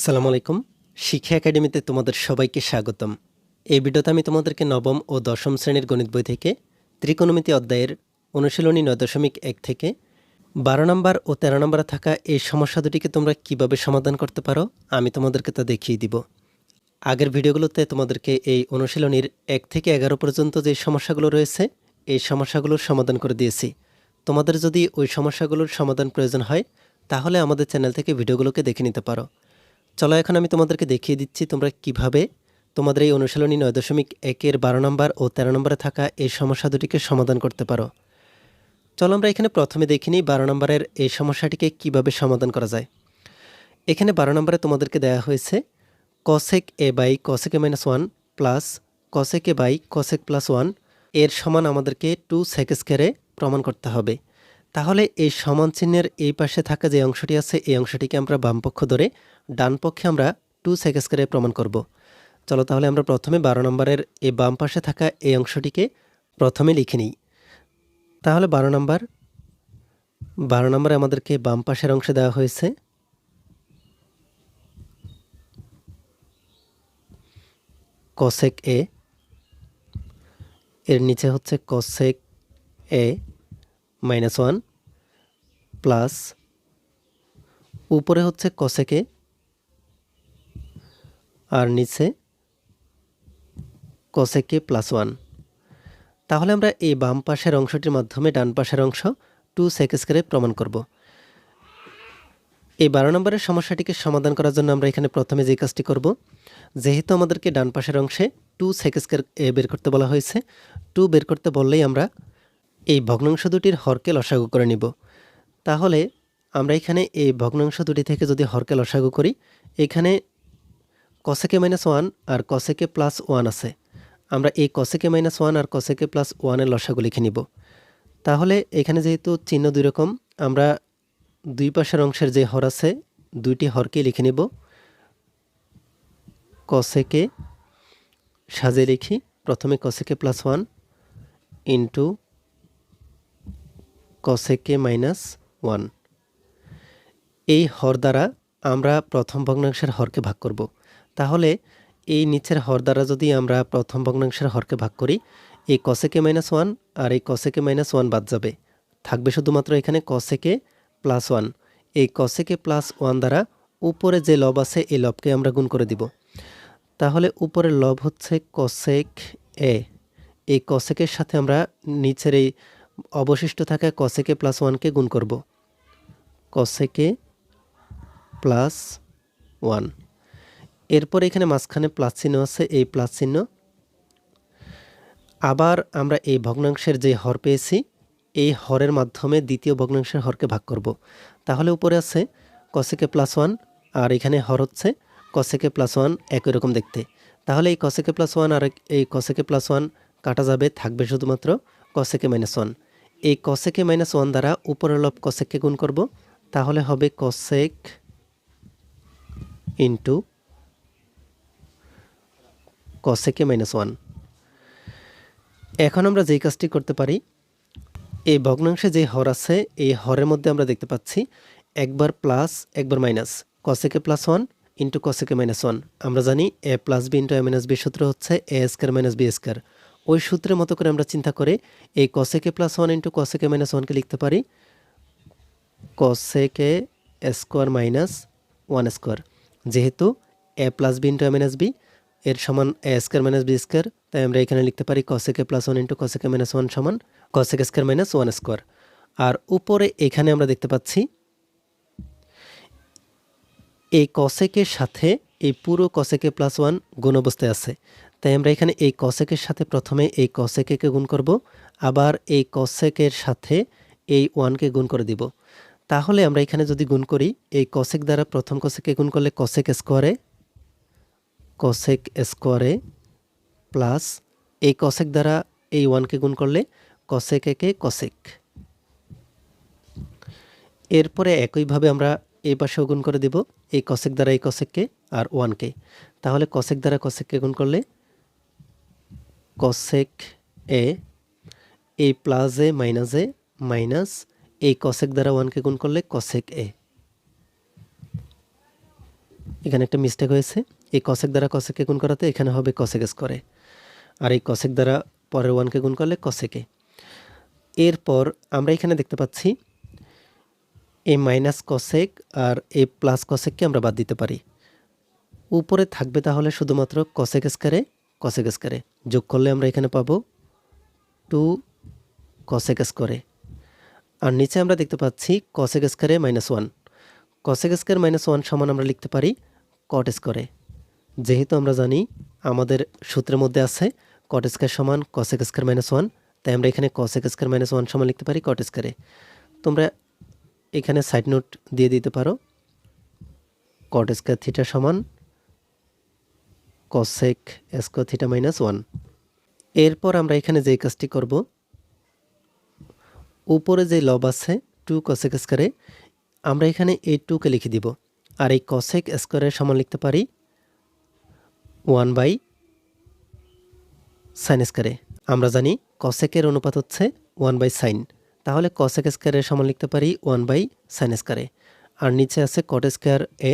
আসসালামু আলাইকুম। শিক্ষা একাডেমিতে তোমাদের সবাইকে স্বাগতম। এই ভিডিওতে আমি তোমাদেরকে নবম ও দশম শ্রেণির গণিত বই থেকে ত্রিকোণমিতি অধ্যায়ের অনুশীলনী নয় দশমিক এক থেকে বারো নম্বর ও তেরো নম্বরে থাকা এই সমস্যা দুটিকে তোমরা কীভাবে সমাধান করতে পারো, আমি তোমাদেরকে তা দেখিয়ে দিব। আগের ভিডিওগুলোতে তোমাদেরকে এই অনুশীলনীর এক থেকে এগারো পর্যন্ত যে সমস্যাগুলো রয়েছে, এই সমস্যাগুলোর সমাধান করে দিয়েছি। তোমাদের যদি ওই সমস্যাগুলোর সমাধান প্রয়োজন হয়, তাহলে আমাদের চ্যানেল থেকে ভিডিওগুলোকে দেখে নিতে পারো। চলো এখন আমি তোমাদেরকে দেখিয়ে দিচ্ছি তোমরা কীভাবে তোমাদের এই অনুশীলনী নয় দশমিক একের বারো নম্বর ও তেরো নম্বরে থাকা এই সমস্যা দুটিকে সমাধান করতে পারো। চলো আমরা এখানে প্রথমে দেখে নিই বারো নম্বরের এই সমস্যাটিকে কীভাবে সমাধান করা যায়। এখানে বারো নম্বরে তোমাদেরকে দেওয়া হয়েছে cosec A by cosec A minus one plus cosec A by cosec plus ওয়ানের সমান আমাদেরকে টু সেক স্কোয়ারে প্রমাণ করতে হবে। তাহলে এই সমান চিহ্নের এই পাশে থাকা যে অংশটি আছে, এই অংশটিকে আমরা বাম পক্ষ ধরে ডান পক্ষে আমরা টু সেক স্কোয়ারে প্রমাণ করব। চলো তাহলে আমরা প্রথমে বারো নম্বরের এই বাম পাশে থাকা এই অংশটিকে প্রথমে লিখে নিই। তাহলে বারো নম্বর, বারো নম্বরে আমাদেরকে বাম পাশের অংশে দেওয়া হয়েছে। কসেক এ এর নিচে হচ্ছে cosec A minus one plus উপরে হচ্ছে কসেকে আর নিচে কসেকে প্লাস ওয়ান তাহলে আমরা এই বাম পাশের অংশটির মাধ্যমে ডান পাশের অংশ টু সেক স্কোয়ারে প্রমাণ করব। এই বারো নম্বরের সমস্যাটিকে সমাধান করার জন্য আমরা এখানে প্রথমে যে কাজটি করব, যেহেতু আমাদেরকে ডান পাশের অংশে টু সেক স্কোয়ার বের করতে বলা হয়েছে টু বের করতে বললেই আমরা এই ভগ্নাংশ দুটির হরকে লসাগু করে নিব। তাহলে আমরা এখানে এই ভগ্নাংশ দুটি থেকে যদি হরকে লসাগু করি, এখানে কসেকে মাইনাস ওয়ান আর কসেকে প্লাস ওয়ান আছে। আমরা এই কসেকে মাইনাস ওয়ান আর কসেকে প্লাস ওয়ানের লসাগু লিখে নিব। তাহলে এখানে যেহেতু চিহ্ন দুই রকম, আমরা দুই পাশের অংশের যে হর আছে, দুইটি হরকে লিখে নিব। কসেকে সাজে লিখি, প্রথমে cosec A plus one into cosec A minus one এই হর দ্বারা আমরা প্রথম ভগ্নাংশের হরকে ভাগ করব। তাহলে এই নিচের হর দ্বারা যদি আমরা প্রথম ভগ্নাংশের হরকে ভাগ করি, এই কসেকে মাইনাস ওয়ান আর এই কসেকে মাইনাস ওয়ান বাদ যাবে। থাকবে শুধুমাত্র এখানে কসেকে প্লাস ওয়ান এই কসেকে প্লাস ওয়ান দ্বারা উপরে যে লব আছে, এই লবকে আমরা গুণ করে দিব। তাহলে উপরের লব হচ্ছে কসেক এ এই কসেকের সাথে আমরা নিচের এই অবশিষ্ট থাকা কসেকে প্লাস ওয়ানকে গুণ করব। কসেকে প্লাস ওয়ান এরপর এখানে মাঝখানে প্লাস চিহ্ন আছে, এই প্লাস চিহ্ন। আবার আমরা এই ভগ্নাংশের যে হর পেয়েছি, এই হরের মাধ্যমে দ্বিতীয় ভগ্নাংশের হরকে ভাগ করব। তাহলে উপরে আছে কসেকে প্লাস ওয়ান আর এখানে হর হচ্ছে কসেকে প্লাস ওয়ান একই রকম দেখতে। তাহলে এই কসেকে প্লাস ওয়ান আর এই কসেকে প্লাস ওয়ান কাটা যাবে, থাকবে শুধুমাত্র কসেকে মাইনাস ওয়ান এই কসেকে মাইনাস ওয়ান দ্বারা উপরের লব কসেককে গুণ করব, তাহলে হবে cosec into cosec A minus one এখন আমরা যেই কাজটি করতে পারি, এই ভগ্নাংশে যে হর আছে, এই হরের মধ্যে আমরা দেখতে পাচ্ছি একবার প্লাস একবার minus cosec A plus one into cosec A minus one আমরা জানি A plus B into A minus B সূত্র হচ্ছে A square minus B square ওই সূত্রের মতো করে আমরা চিন্তা করে এই cosec A plus one into cosec A minus ওয়ানকে লিখতে পারি। Cosec A square minus one square যেহেতু A plus B into A minus B এর সমান A square minus B square তাই আমরা এখানে লিখতে পারি cosec A plus one into cosec A minus one সমান cosec square minus one square আর উপরে এখানে আমরা দেখতে পাচ্ছি, এই কসেকের সাথে এই পুরো কসেকে প্লাস ওয়ান গুণ অবস্থায় আছে। তাই আমরা এখানে এই কসেকের সাথে প্রথমে এই কসেকে গুণ করব, আবার এই কসেকের সাথে এই ওয়ানকে গুণ করে দিব। তাহলে আমরা এখানে যদি গুণ করি, এই কসেক দ্বারা প্রথম কসেকে গুণ করলে কসেক স্কোয়ারে কসেক স্কোয়ারে প্লাস এই কসেক দ্বারা এই ওয়ানকে গুণ করলে কসেক একে কসেক এরপরে একইভাবে আমরা এই পাশেও গুণ করে দেব, এই কসেক দ্বারা এই কসেককে আর ওয়ানকে তাহলে কসেক দ্বারা কসেককে গুণ করলে কসেক এ এই plus A minus A minus এই কসেক দ্বারা ওয়ানকে গুণ করলে কসেক এ। এখানে একটা মিস্টেক হয়েছে। এই কসেক দ্বারা কসেককে গুণ করাতে এখানে হবে কসেক স্কোয়ারে আর এই কসেক দ্বারা পরের ওয়ানকে গুণ করলে কসেকে এরপর আমরা এখানে দেখতে পাচ্ছি এ মাইনাস কসেক আর এ প্লাস কসেককে আমরা বাদ দিতে পারি। উপরে থাকবে তাহলে শুধুমাত্র কসেক স্কারে কসেক স্কারে যোগ করলে আমরা এখানে পাবো টু কসেক স্কোয়ারে আর নিচে আমরা দেখতে পাচ্ছি cosec square A minus one cosec square minus one সমান আমরা লিখতে পারি কট স্কোয়ারে যেহেতু আমরা জানি আমাদের সূত্রের মধ্যে আছে কট স্কোয়ার সমান কসেক স্কোয়ার মাইনাস ওয়ান তাই আমরা এখানে কসেক স্কোয়ার মাইনাস ওয়ান সমান লিখতে পারি কট স্কোয়ারে তোমরা এখানে সাইড নোট দিয়ে দিতে পারো। কট স্কোয়ার থিটা সমান cosec square theta minus one এরপর আমরা এখানে যে কাজটি করব, উপরে যে লব আছে টু কসেক স্কোয়ারে আমরা এখানে এই টুকে লিখে দিব। আর এই কসেক স্কোয়ারের সমান লিখতে পারি ওয়ান বাই সাইন স্কোয়ারে আমরা জানি কসেকের অনুপাত হচ্ছে ওয়ান বাই সাইন তাহলে কসেক স্কোয়ারের সমান লিখতে পারি ওয়ান বাই সাইন স্কোয়ারে আর নিচে আছে কট স্কোয়ার এ,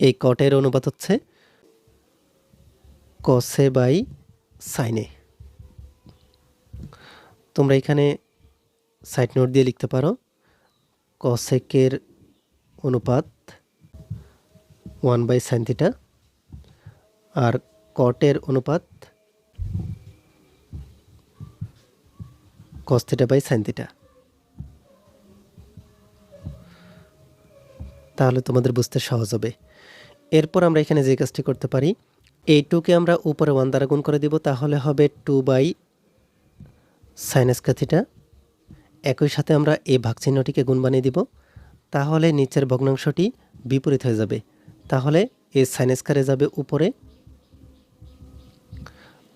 এই কটের অনুপাত হচ্ছে কসে বাই সাইনে। তোমরা এখানে সাইড নোট দিয়ে লিখতে পারো। কসেকের অনুপাত ওয়ান বাই সাইন আর কটের অনুপাত কস থিটা বাই সাইন তাহলে তোমাদের বুঝতে সহজ হবে। এরপর আমরা এখানে যে কাজটি করতে পারি এই টুকে আমরা উপরে ওয়ান দ্বারা গুণ করে দিব, তাহলে হবে টু বাই সাইনাস থিটা। একই সাথে আমরা এই ভাগ চিহ্নটিকে গুণ বানিয়ে দিব, তাহলে নিচের ভগ্নাংশটি বিপরীত হয়ে যাবে। তাহলে এই সাইনেস্কারে যাবে উপরে,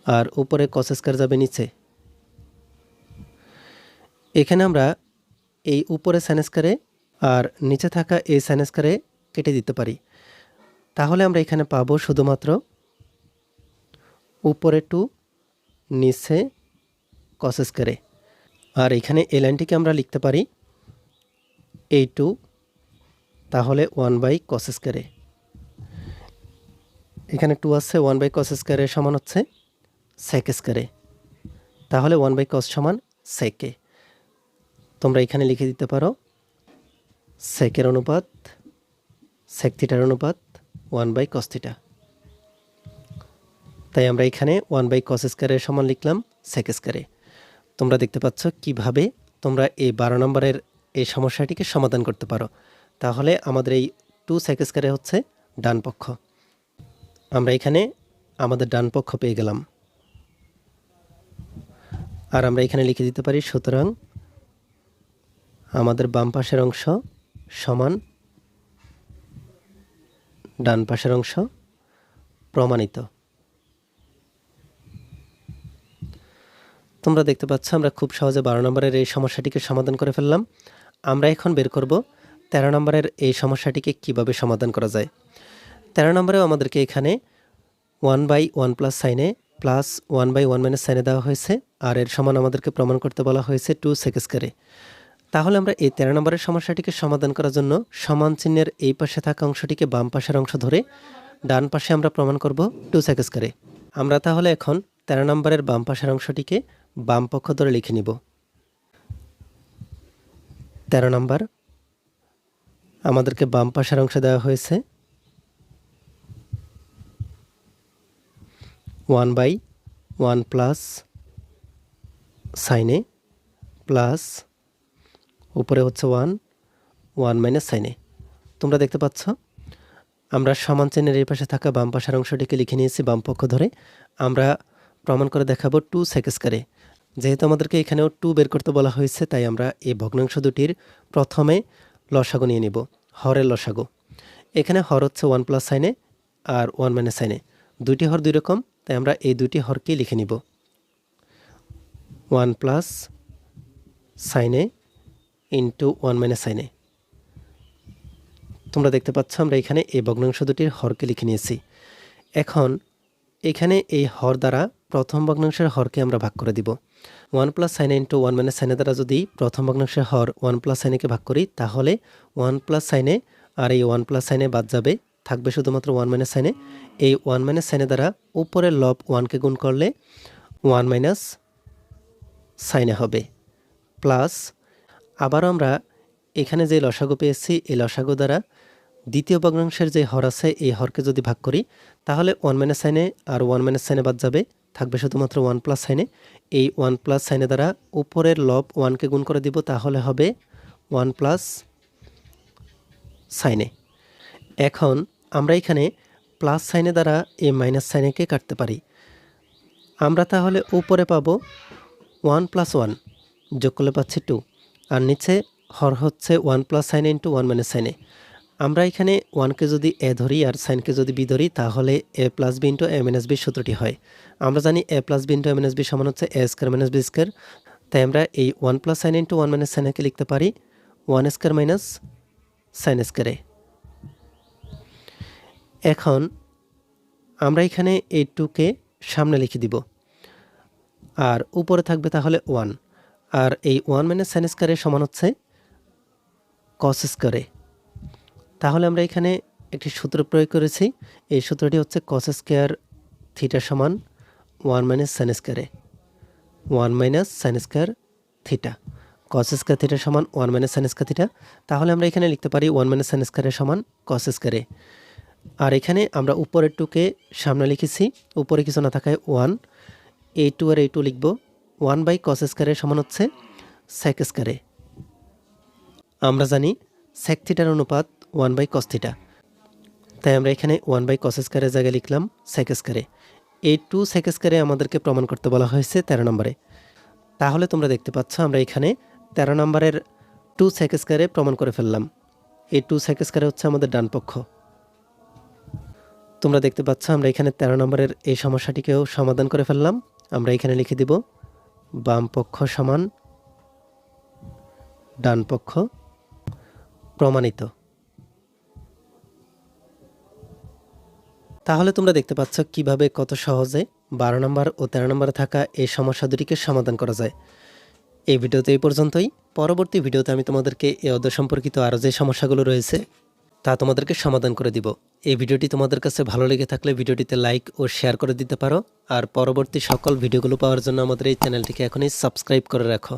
আর উপরে কসেস্কার যাবে নিচে। এখানে আমরা এই উপরে সাইনেস্কারে আর নিচে থাকা এই সাইনেস্কারে কেটে দিতে পারি। তাহলে আমরা এখানে পাবো শুধুমাত্র উপরে টু, নিচে কসেস্কারে আর এখানে এই লাইনটিকে আমরা লিখতে পারি এই টু, তাহলে ওয়ান বাই কস স্কোয়ারে এখানে টু আছে ওয়ান বাই কস স্কোয়ারের সমান হচ্ছে সেক স্কোয়ারে তাহলে ওয়ান বাই কস সমান সেকে তোমরা এখানে লিখে দিতে পারো সেকের অনুপাত সেক থিটার অনুপাত ওয়ান বাই কস থিটা তাই আমরা এখানে ওয়ান বাই কস স্কোয়ারের সমান লিখলাম সেক স্কোয়ারে তোমরা দেখতে পাচ্ছ কীভাবে তোমরা এই বারো নম্বরের এই সমস্যাটিকে সমাধান করতে পারো। তাহলে আমাদের এই টু সেক স্কোয়ারে হচ্ছে ডান পক্ষ। আমরা এখানে আমাদের ডান পক্ষ পেয়ে গেলাম। আর আমরা এখানে লিখে দিতে পারি, সুতরাং আমাদের বাম পাশের অংশ সমান ডান পাশের অংশ প্রমাণিত। তোমরা দেখতে পাচ্ছ আমরা খুব সহজে বারো নম্বরের এই সমস্যাটিকে সমাধান করে ফেললাম। আমরা এখন বের করব তেরো নম্বরের এই সমস্যাটিকে কীভাবে সমাধান করা যায়। তেরো নম্বরেও আমাদেরকে এখানে one by one plus sine A plus one by one minus sine A দেওয়া হয়েছে, আর এর সমান আমাদেরকে প্রমাণ করতে বলা হয়েছে টু সেকেস্কারে তাহলে আমরা এই তেরো নম্বরের সমস্যাটিকে সমাধান করার জন্য সমান চিহ্নের এই পাশে থাকা অংশটিকে বাম পাশের অংশ ধরে ডান পাশে আমরা প্রমাণ করব টু সেকেস্কারে আমরা তাহলে এখন তেরো নম্বরের বাম পাশের অংশটিকে বাম পক্ষ ধরে লিখে নিব। তেরো নম্বর। আমাদেরকে বাম পাশের অংশ দেওয়া হয়েছে। One by one plus sine A plus উপরে হচ্ছে ওয়ান ওয়ান মাইনাস সাইনে তোমরা দেখতে পাচ্ছ? আমরা সমান চিহ্নের এই পাশে থাকা বাম পাশের অংশটিকে লিখে নিয়েছি বাম পক্ষ ধরে। আমরা প্রমাণ করে দেখাবো টু সেকেস্কারে যেহেতু আমাদেরকে এখানেও টু বের করতে বলা হয়েছে, তাই আমরা এই ভগ্নাংশ দুটির প্রথমে লসাগু নিয়ে নিব, হরের লসাগু। এখানে হর হচ্ছে ওয়ান প্লাস সাইনে আর ওয়ান মাইনাস সাইনে দুইটি হর দুই রকম, তাই আমরা এই দুটি হরকেই লিখে নিব। One plus sine A into one minus sine A তোমরা দেখতে পাচ্ছ আমরা এখানে এই ভগ্নাংশ দুটির হরকে লিখে নিয়েছি। এখন এখানে এই হর দ্বারা প্রথম ভগ্নাংশের হরকে আমরা ভাগ করে দিব। One plus sine A into one minus sine A দ্বারা যদি প্রথম ভগ্নাংশের হর ওয়ান প্লাস সাইনেকে ভাগ করি, তাহলে ওয়ান প্লাস সাইনে আর এই ওয়ান প্লাস সাইনে বাদ যাবে, থাকবে শুধুমাত্র ওয়ান মাইনাস সাইনে। এই ওয়ান মাইনাস সাইনে দ্বারা উপরের লব ওয়ানকে গুণ করলে ওয়ান মাইনাস সাইনে হবে। প্লাস আবারও আমরা এখানে যে লসাগু পেয়েছি, এই লসাগু দ্বারা দ্বিতীয় ভগ্নাংশের যে হর আছে, এই হরকে যদি ভাগ করি, তাহলে ওয়ান মাইনাস সাইনে আর ওয়ান মাইনাস সাইনে বাদ যাবে। থাকবে শুধুমাত্র ওয়ান প্লাস সাইনে এই ওয়ান প্লাস সাইনে দ্বারা উপরের লব ওয়ানকে গুণ করে দিব, তাহলে হবে ওয়ান প্লাস সাইনে এখন আমরা এখানে প্লাস সাইনে দ্বারা এই মাইনাস সাইনেকে কাটতে পারি? আমরা তাহলে উপরে পাবো ওয়ান প্লাস ওয়ান যোগ করলে পাচ্ছি টু আর নিচে হর হচ্ছে one plus sine into one minus sine A আমরা এখানে ওয়ানকে যদি এ ধরি আর সাইনকে যদি বি ধরি, তাহলে A plus B into A minus B সূত্রটি হয়। আমরা জানি A plus B into A minus B সমান হচ্ছে A square minus B square তাই আমরা এই one plus sine into one minus সাইনকে লিখতে পারি? ওয়ান স্কোয়ার মাইনাস সাইন স্কোয়ারে এখন আমরা এখানে এই টুকে সামনে লিখে দিব। আর উপরে থাকবে তাহলে ওয়ান আর এই ওয়ান মাইনাস সাইন স্কোয়ারের সমান হচ্ছে কস স্কোয়ারে তাহলে আমরা এখানে একটি সূত্র প্রয়োগ করেছি। এই সূত্রটি হচ্ছে কস স্কোয়ার থিটা সমান one minus sine square A one minus sine square theta cos square theta সমান one minus sine square theta তাহলে আমরা এখানে লিখতে পারি ওয়ান মাইনাস সাইন স্কোয়ারের সমান কস স্কোয়ারে আর এখানে আমরা উপরের টুকে সামনে লিখেছি, উপরে কিছু না থাকায় ওয়ান এই টু আর এই টু লিখব। ওয়ান বাই কস স্কোয়ারের সমান হচ্ছে সেক স্কোয়ারে আমরা জানি সেক থিটার অনুপাত ওয়ান বাই কস থিটা তাই আমরা এখানে ওয়ান বাই কস স্কোয়ারের জায়গায় লিখলাম সেক স্কোয়ারে এই টু সেক স্কোয়ারে আমাদেরকে প্রমাণ করতে বলা হয়েছে তেরো নম্বরে। তাহলে তোমরা দেখতে পাচ্ছ আমরা এখানে তেরো নম্বরের টু সেক স্কোয়ারে প্রমাণ করে ফেললাম। এই টু সেক স্কোয়ারে হচ্ছে আমাদের ডান পক্ষ। তোমরা দেখতে পাচ্ছ আমরা এখানে তেরো নম্বরের এই সমস্যাটিকেও সমাধান করে ফেললাম। আমরা এখানে লিখে দিব বাম পক্ষ সমান ডান পক্ষ প্রমাণিত। তাহলে তোমরা দেখতে পাচ্ছ কীভাবে কত সহজে বারো নম্বর ও তেরো নম্বরে থাকা এই সমস্যা দুটিকে সমাধান করা যায়। এই ভিডিওতে এই পর্যন্তই। পরবর্তী ভিডিওতে আমি তোমাদেরকে এই অধ্যায় সম্পর্কিত আরও যে সমস্যাগুলো রয়েছে, তা তোমাদেরকে সমাধান করে দিব। এই ভিডিওটি তোমাদের কাছে ভালো লেগে থাকলে ভিডিওটিতে লাইক ও শেয়ার করে দিতে পারো। আর পরবর্তী সকল ভিডিওগুলো পাওয়ার জন্য আমাদের এই চ্যানেলটিকে এখনই সাবস্ক্রাইব করে রাখো।